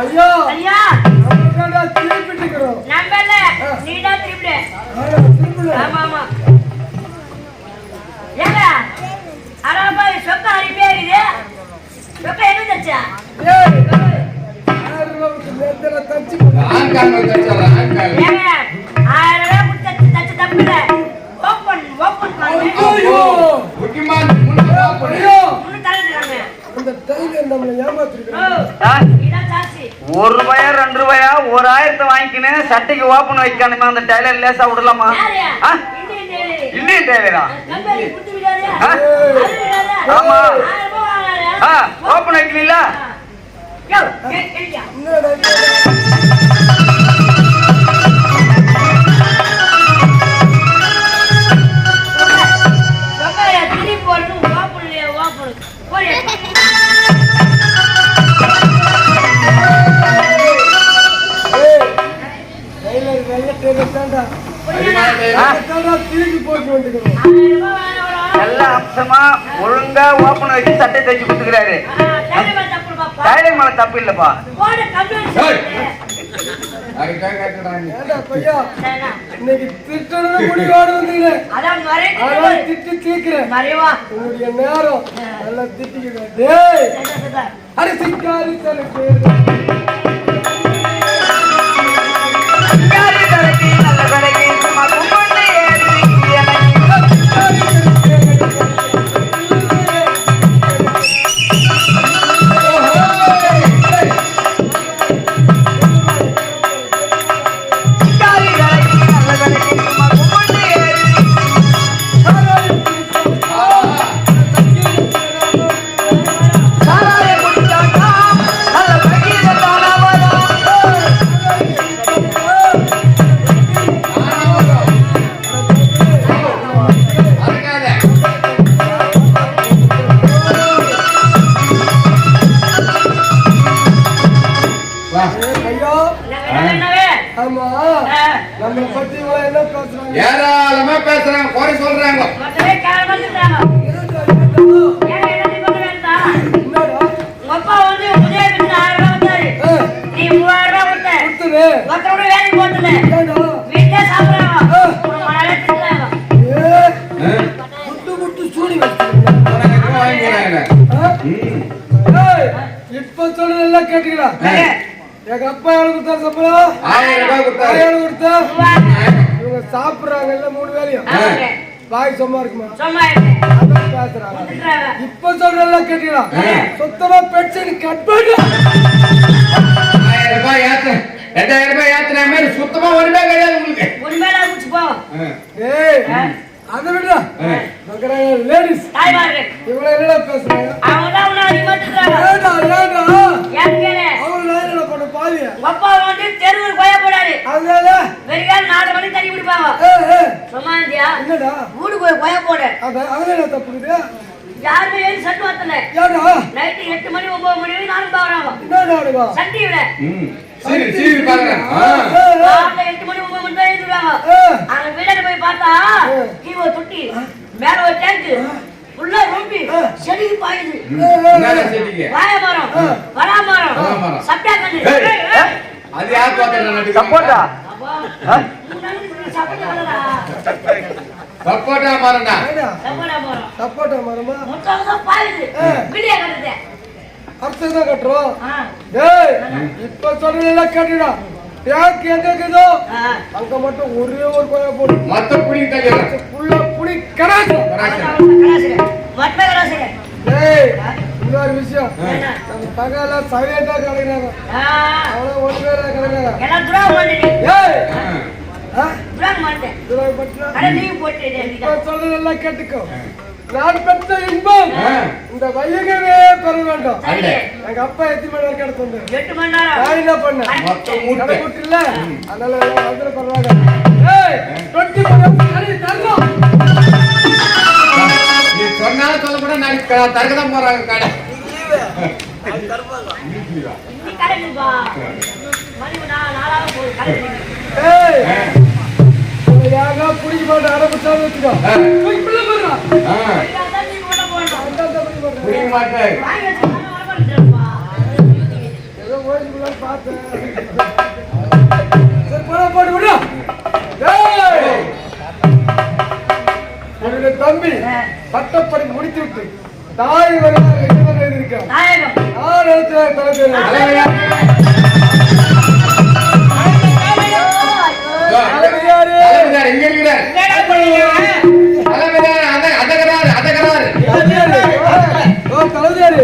பையா ஐயா! நம்மளடா திருப்பிட்டுக்கிறோம். நம்பல. நீ தான் திருப்பிடு. திருப்பிடு. ஆமா ஆமா ஏங்க அராபா சொக்க அரிப்பே இருக்குது. சொக்க என்ன தச்சா? ஏய் ஓப்பன் ஓப்பன் பண்ணு. ஐயோ! முக்கியமான டைலர் நம்மளை சாட்சி. ஒரு ரூபாயா ரெண்டு ரூபாயா? ஒரு ஆயிரத்தை வாங்கிக்கின்னு சட்டைக்கு ஓப்பன் வைக்கணுமே? அந்த டைலர் லேசா விடலாமா? இந்தியன் டைலரா. ஆமா. ஓப்பன் வைக்கலீங்களா வச்சு சட்டை தைச்சு கொடுத்துக்கிறாரு. டைலர் மேல தப்பு இல்லப்பா. இன்னைக்கு திட்டணும் முடிவோடு வந்துக்கிறேன் அதான் திட்டி தீக்கிறேன் மறைவா? உங்களுடைய நேரம் நல்லா திட்டிக்கிறேன் டேய்! சரி, சரி, சரி. அடி சிக்காரி தனக்கு ஆமா. ஆ, நம்மளை பத்தி என்ன பேசுறாங்க? ஏராளமா பேசுறாங்க குறை சொல்றாங்க. வந்தா? அப்பா வந்து உதயத்துக்கு ஆயிரம் ரூபாய் நீ மூவாயிரம் ரூபாய் கொடுத்த. ஒருத்தரோட வேலைக்கு வீட்டுல சாப்பிடுறாங்க. முட்டு முட்டு சூடி வாங்கிக்கிறாங்க? இப்ப சொல்றதெல்லாம் எங்க அப்பா எவ்வளவு கொடுத்தா சம்பளம் ஆயிரம் ரூபாய் கொடுத்தாரு. எவ்வளவு கொடுத்தா. இவங்க சாப்பிடுறாங்கல்ல மூணு வேலையும். வாய் சும்மா இருக்குமா. அதான் பேசுறாங்க. இப்ப சொல்றதெல்லாம் கேட்டுக்கிறா சுத்தமா பென்ஷன் கட் பண்ணு ஆயிரம் ரூபாய் ஏத்து ரெண்டாயிரம் ரூபாய் ஏத்துன மாதிரி சுத்தமா ஒண்ணுமே கிடையாது உங்களுக்கு உண்மையில குடிச்சு போ. ஆ. ஏய் அதை விடுறா லேடிஸ் தாய்மார்கள். இவங்க என்னடா பேசுறாங்க தான் உன்னை. அவங்க அப்பா வந்து தெருவுக்கு போய போடாரு அதனால? வெறிக்கால நாலு மணிக்கு தண்ணி குடிப்பாங்க சும்மா இருந்தியா என்னடா? வீட்டுக்கு போய் போய போடு. அத அவன் தப்புக்குது யாருமே ஏறி சட்டு வாத்தல. ஏண்டா நைட்டு எட்டு மணி ஒன்பது மணி வரைக்கும் நானும் பாக்குறாங்க என்னடா அடுவா சண்டியில ம். சரி சரி பாக்குறேன். காலைல எட்டு மணி ஒன்பது மணி தான் எழுதுறாங்க அங்க போய் பார்த்தா கீழ தொட்டி மேல ஒரு டேங்க் ஃபுல்லா ரொம்பி செடி பாயுது. என்னடா செடிக்கு? வாழை மரம். பலா மரம். பலா மரம். சப்டா கண்ணு ஏய், ஏய், ஏய். அது யார் பார்த்தா சப்போட்டா. அப்பா, நீ நினைச்சிட்டு சப்போட்டா மரம்டா. சப்போட்டா மரம். சப்போட்டா மரமா? மொத்தம் பாயுது. விடிய கட்டுது. அர்த்தம் தான் கட்டுறோம். டேய் இப்ப சொல்றதெல்லாம் கேட்டுடா. டேங்க் எங்க இருக்குதோ. அங்க மட்டும் ஒரே ஒரு கோயா போடு. மொத்த புளி தள்ளிடுறேன் புள்ள புடி கலாசுங்க. டேய் இன்னொரு விஷயம்? நம்ம பகல சைலண்டா கிடக்குறாங்க. ஆ, அவ்வளவு ஒன்று பேர் கிடக்குறாங்க. சொல்றதெல்லாம் கேட்டுக்கோ. நான் பெற்ற இன்பம். இந்த வையகமே பெற வேண்டும். எங்க அப்பா எத்தனை மணி வரைக்கும் எடுத்து வந்தாரு. எட்டு மணி நேரம். நான் என்ன பண்ணேன்? கூட்டில்ல அதனால வந்துட பரவாயில்ல. ஏய் டுவெண்ட்டி தரணும். மணி நா- நாலாவது போகுது கடைக்கு ஏய் யாரா புடிக்க மாட்டேன் ஆரம்பிச்சாலும் வச்சுக்கோ ஆ. போய் பிள்ளை போடுறா ஆ, அதான் நீ உள்ள போகணும் அந்த அந்த புடிக்க மாட்டேன். புரிய மாட்டேன் ஏதோ ஓய்வுலாம் பார்த்தேன். போட்டு விடு. என்னுடைய தம்பி பட்டப்படி முடித்து விட்டு தாய் எழுதியிருக்கான் நாயகம் நான் நினைச்ச தலைவர் தலைவரா? எங்க இருக்கிறார். தலைவியாரு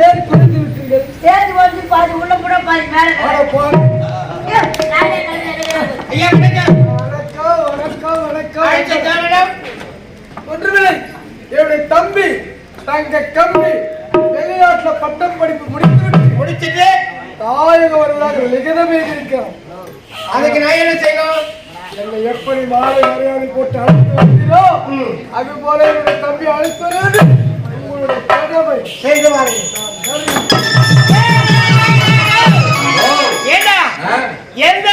ஏன் குறித்து விட்டீர்கள்? சேர்ந்து வந்து பாதி உள்ள கூட பாதி மேல ஆட போற நானே கடைக்கு ஐயா வணக்கம். வணக்கம் வணக்கம். ஒன்றுமில்லை. என்னுடைய தம்பி தங்க கம்பி வெளிநாட்டுல பட்டம் படிப்பு முடித்துவிட்டு முடிச்சிட்டு தாயக வருவதாக லிகிதம் எழுதியிருக்கிறான் அதுக்கு நான் என்ன செய்யணும்? என்னை எப்படி மாலை மரியாதை போட்டு அழைத்து வந்தீரோ அது போல என்னுடைய தம்பி அழைத்து வருவது உங்களுடைய கடமை. செய்து வாருங்க ஏண்டா? எந்த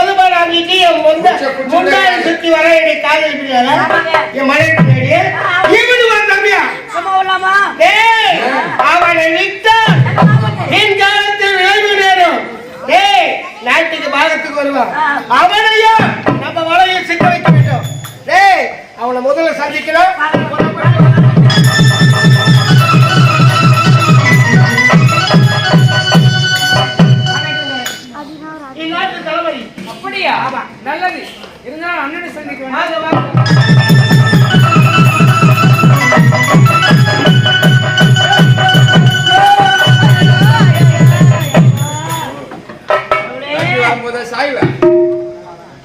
நேரமும் மதுபான வாங்கிட்டு என் முந்த முன்னாடி சுத்தி வர காதல் என் மனைவி பின்னாடி இவனு ஒரு தம்பியா? டேய் அவனை விட்டான் என் காலத்தில் விளைவு நேரம். டேய் நாட்டுக்கு பாகத்துக்கு வருவான் அவனையும் நம்ம வலையில் சிக்க வைக்க வேண்டும். டேய் அவனை முதல்ல சந்திக்கணும். நல்லது. இருந்தாலும் அண்ணனை சந்திக்க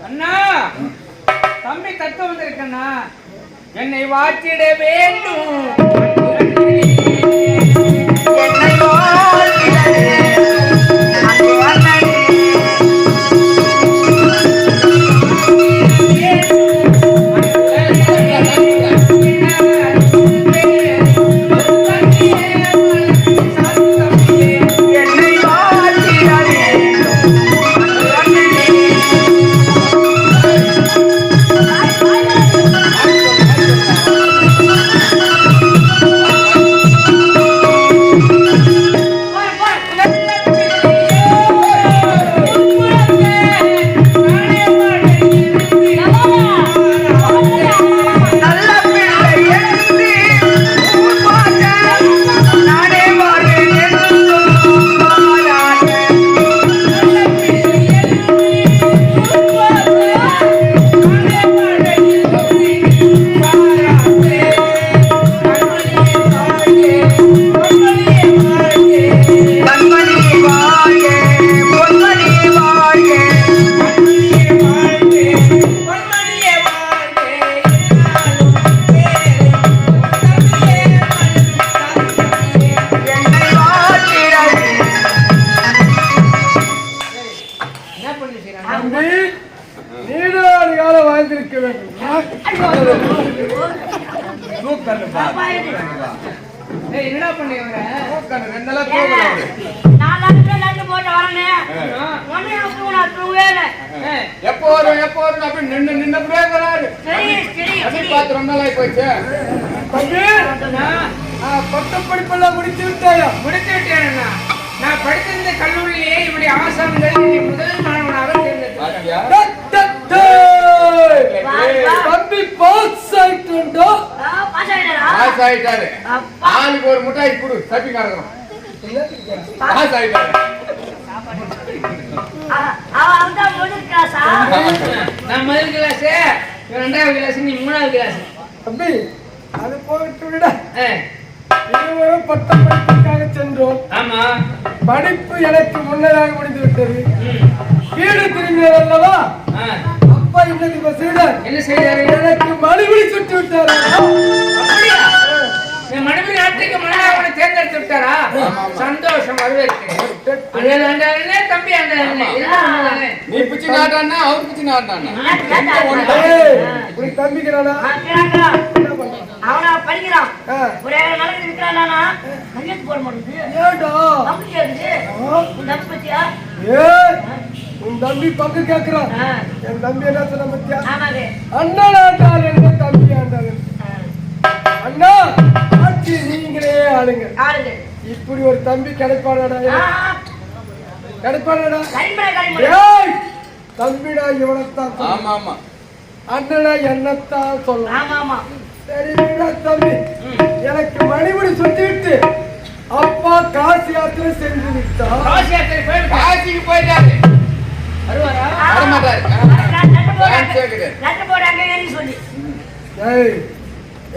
அண்ணா. தம்பி கத்த வந்திருக்கண்ணா என்னை வாட்டிட வேண்டும். என்ன என்னடா பண்ணி வர ரெண்டெல்லாம் தூக்கல அவரு. நான் லட்டு லட்டு போட்டு வரனே எப்போ வரும் எப்போ வரும் அப்படி நின்று நின்னபடியே வராரு பார்த்து ரொம்ப நாளாகி போச்சு பட்டம் படிப்பெல்லாம் முடித்து விட்டாயா முடித்து விட்டேன். நான் படித்திருந்த கல்லூரியிலேயே ஆசான்கள் என்னை முதல் மாணவனாக தேர்ந்தெடுத்தார் தம்பி பாஸ் ஆயிட்டுண்டோ? பாஸ் ஆயிட்டாரா? ஆளுக்கு ஒரு முட்டாய் கொடு தப்பி கிடக்கணும் பாஸ் ஆயிட்டாரு? நான் முதல் கிளாஸ் ரெண்டாவது கிளாஸ் நீ மூணாவது கிளாஸ். தம்பி அது போயிட்டு விட. இருவரும் பட்டம் படிப்புக்காக சென்றோம். ஆமா. படிப்பு எனக்கு முன்னதாக முடிந்து விட்டது வீடு திரும்பியது அல்லவா ஆ, அப்பா இன்னைக்கு இப்ப செய்தார் என்ன செய்தாரு எனக்கு மறுபடி சுட்டு விட்டார்? மனைவி நாட்டுக்கு மன்னராவனை தேர்ந்தெடுத்து விட்டாரா? சந்தோஷம் வரவேற்கிறேன் தம்பி அந்த? நீ பிச்சு நாட்டானா அவர் பிச்சு உனக்கு தம்பிக்கிறானா அவனா படிக்கிறான். ஒரே நாளைக்கு இருக்கிறானா கையெழுத்து போட மாட்டேங்குது உன் தம்பி பத்தியா? ஏய். உன் தம்பி பங்கு கேக்குறான் ஆ. என் தம்பி என்ன சொன்ன பத்தியா? ஆண்டாள் என்ன தம்பி ஆண்டாள் அண்ணா ஆட்சி நீங்களே ஆளுங்க ஆளுங்க இப்படி ஒரு தம்பி கரிமலை ஏய் தம்பிடா இவனைத்தான். ஆமா ஆமா. அண்ணனா என்னத்தான் சொல்லலாம் ஆமா ஆமா. சரி தம்பி? எனக்கு மணிமுடி சுத்திவிட்டு அப்பா காசி யாத்திரை சென்று விட்டா காசி யாத்திரை போயிட்டாரு.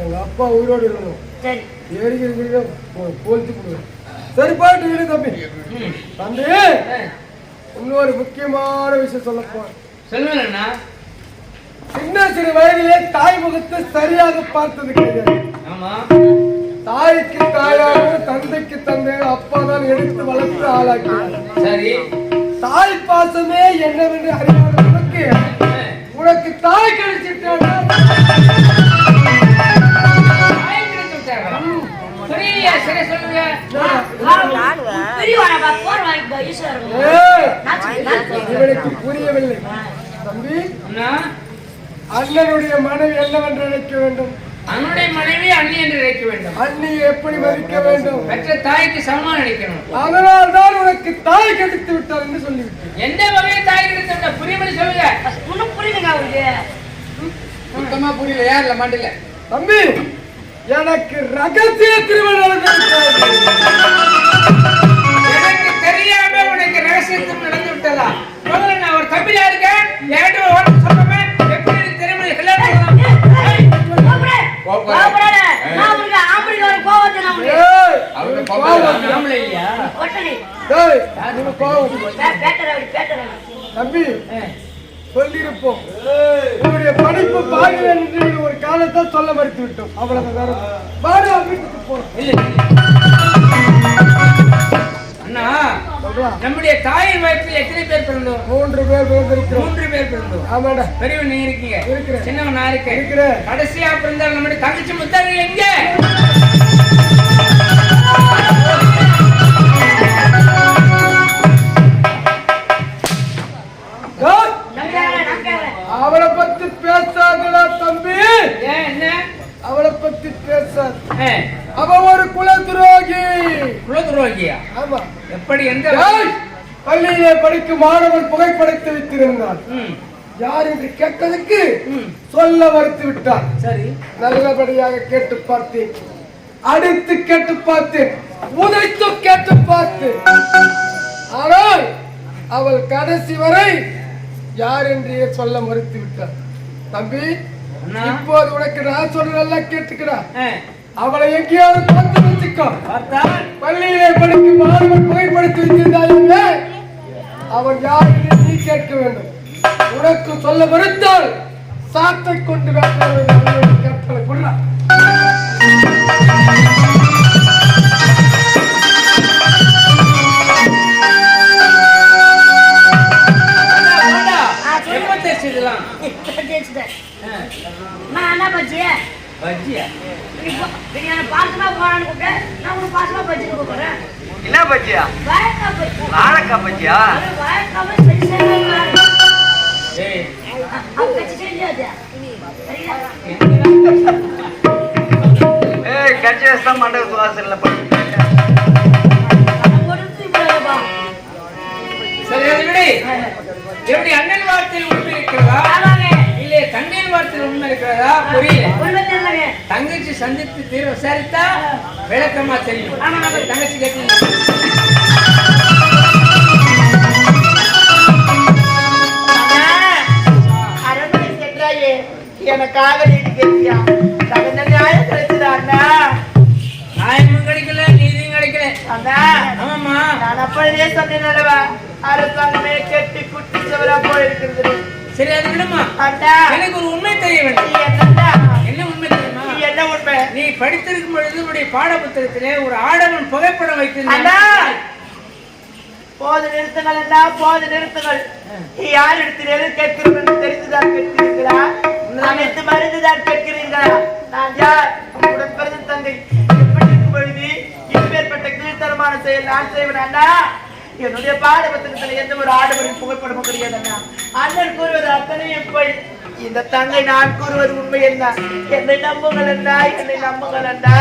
எங்க அப்பா உயிரோடு இருக்கணும். சரி. ஏறிக்கிறீங்க போல்த்து கொடுங்க சரி பாட்டு விடு தம்பி. தம்பி இன்னொரு முக்கியமான விஷயம் சொல்ல போறேன். சொல்லுவேன் சின்ன சிறு வயதிலே தாய் முகத்தை சரியாக பார்த்தது கிடையாது. தாய்க்கு தாயாக தந்தைக்கு தந்தையாக அப்பா தான் எடுத்து வளர்த்து ஆளாக்கினார். சரி. தாய் பாசமே என்னவென்று அறியாத உனக்கு உனக்கு தாய் கிடைச்சிட்டானா இவனுக்கு புரியவில்லை. தம்பி அண்ணா. அண்ணனுடைய மனைவி என்னவென்று நினைக்க வேண்டும்? அன்னுடைய மனைவி அண்ணி என்று நினைக்க வேண்டும். அண்ணி எப்படி மதிக்க வேண்டும்? பெற்ற தாய்க்கு சமமா நினைக்கணும் அதனால் தான் உனக்கு தாய் கிடைத்து விட்டார் என்று சொல்லிவிட்டேன். எந்த வகையில் தாய் கிடைத்து விட்டா புரியும்படி சொல்லுங்க. ஒன்னும் புரியுதுங்க அவருக்கு. சுத்தமா புரியல ஏறல மாட்டில தம்பி எனக்கு ரகசிய திருமணம். எனக்கு தெரியாம உனக்கு ரகசியத்தும் நடந்து விட்டதா? முதல்ல நான் ஒரு தம்பியா இருக்கேன்? என்கிட்ட கோபப்படாத. நான் உனக்கு ஆம்பளைக்கு ஒரு கோவத்தை நான் இல்லையா? ஒட்டடி. பே- பேட்டரை பேட்டரை. தம்பி சொல்லியிருப்போம். உன்னுடைய படிப்பு பாடு என்று ஒரு காலத்தில் சொல்ல மறுத்து விட்டோம் அவ்வளவுதான் பாடு வீட்டுக்கு போறோம் இல்ல. அண்ணா நம்முடைய தாயின் வயசுல எத்தனை பேர் பிறந்தோம்? மூன்று பேர் பிறந்திருக்கிறோம். மூன்று பேர் பிறந்தோம். ஆமாடா பெரியவன் நீ இருக்கீங்க. இருக்கிறேன். சின்னவன் நான் இருக்கேன். இருக்கிறேன். கடைசியா பிறந்தால் நம்முடைய தங்கச்சி முத்தாரி எங்க. அவளை பத்தி பேசாதடா தம்பி. என்ன? அவளை பத்தி பேசாத. அவ ஒரு குல துரோகி. குல துரோகியா? ஆமா. எப்படி எந்த பள்ளியிலே படிக்கும் மாணவன் புகைப்படத்தை வைத்திருந்தான் யார் என்று கேட்டதுக்கு சொல்ல மறுத்து விட்டான் சரி. நல்லபடியாக கேட்டு பார்த்தேன். அடித்து கேட்டு பார்த்தேன். உதைத்து கேட்டு பார்த்தேன். ஆனால் அவள் கடைசி வரை யார் என்றே சொல்ல மறுத்து விட்டார்? தம்பி. இப்போது உனக்கு நான் சொல்ல நல்லா கேட்டுக்கிறா அவளை எங்கேயாவது பார்த்து வச்சுக்கோ பார்த்தா பள்ளியிலே படிக்கும் மாணவன் புகைப்படுத்தி வைத்திருந்தாலுமே அவன் யார் என்று நீ கேட்க வேண்டும் உனக்கு சொல்ல மறுத்தால் சாத்தை கொண்டு கட்டளை கொள்ளா அண்ணா, வேண்டா. ஆ, சொல்லு. எப்ப தேய்ச்சு இதெல்லாம்? ஜெயிச்சுட்டேன். ஆ, நான் என்ன பஜ்ஜி? பஜ்ஜியா? நீ என்னை பாசமா போறான்னு கூப்பிட்ட, நான் உன்னை பாசமா பஜ்ஜின்னு கூப்பிடுறேன். என்ன பஜ்ஜியா வாழைக்காய் பஜ்ஜி. வாழைக்காய் பஜ்ஜியா. ஏய், செஞ்சாது. ஏய் கட்சி வச்சு. சரி, அதை விடு. எப்படி அண்ணன் வார்த்தையில் உண்மை இருக்கிறதா தங்கையின் வார்த்தையில் உண்மை இருக்கிறதா புரியல. தங்கச்சி சந்தித்து தீர விசாரித்தா விளக்கமா தெரியும். தங்கச்சி கேட்டு அரண்மனை சென்றாயே. எனக்காக நீதி கேட்டியா தகுந்த நியாயம் கிடைச்சதா அண்ணா? நியாயமும் கிடைக்கல நீதியும் கிடைக்கல. அண்ணா ஆமாம்மா. நான் அப்பவே சொன்னேன் அல்லவா? அரசாங்கமே கெட்டி குட்டி சவரா போயிருக்கிறது. சரி அது விடுமா? எனக்கு ஒரு உண்மை தெரிய வேண்டும். நீ என்ன உண்மை தெரியுமா? நீ என்ன உண்மை? நீ படித்திருக்கும் பொழுது உன்னுடைய பாட புத்தகத்திலே ஒரு ஆடவன் புகைப்படம் வைத்திருந்தான். போது நிறுத்துங்கள் அண்ணா போது நிறுத்துங்கள். யார் இடத்திலே கேட்கிறோம் என்று தெரிந்துதான் கேட்கிறீர்களா? அனைத்து மருந்துதான் கேட்கிறீர்களா? நான் யார்? உங்களுடன் பிறந்த தங்கை. எப்படி இருக்கும் பொழுது இப்பேற்பட்ட கீழ்த்தரமான செயல் நான் செய்வேன் அண்ணா. என்னுடைய பாடபத்திரத்தில் எந்த ஒரு ஆடவரின் புகைப்படமும் கிடையாது அண்ணா அண்ணன் கூறுவது அத்தனையும் போய் இந்த தங்கை நான் கூறுவது உண்மை என்ன என்னை நம்புங்கள் அண்ணா என்னை நம்புங்கள் அண்ணா.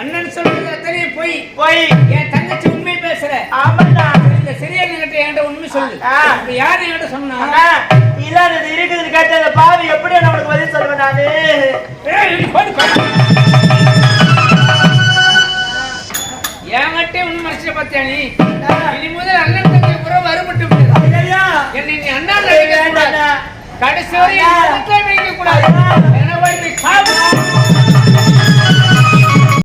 அண்ணன் சொல்றது அத்தனை போய் போய். என் தங்கச்சி உண்மை பேசுற. ஆமாண்ணா. இந்த சிறியன் கிட்ட என்கிட்ட உண்மை சொல்லு. இப்ப யாரு என்கிட்ட சொன்னா? இல்லாதது இருக்குது கேட்ட பாவி எப்படி நம்மளுக்கு பதில் சொல்லுவேன் நானு? ஏங்கட்டே உன் மனசுல பார்த்தியா நீ? இனி முதல் அண்ணன் தம்பி உறவு வருபட்டு என்னை நீ அண்ணா கடைசி வரை கூடாது. என்ன